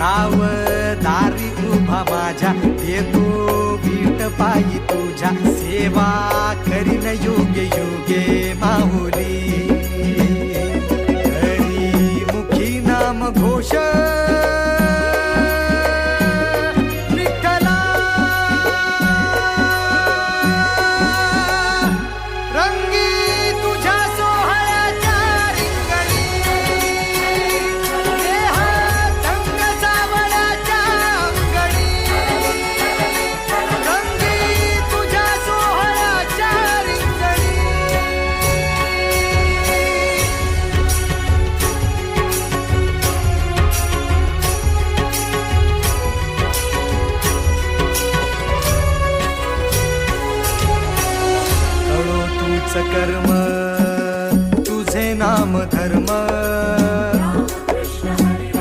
राव दारी उभा माझ्या. येतो बीट पायी तुझ्या. सेवा करीन योग्य योगे माहुली हरी मुखी नाम घोष सकर्म तुझे नाम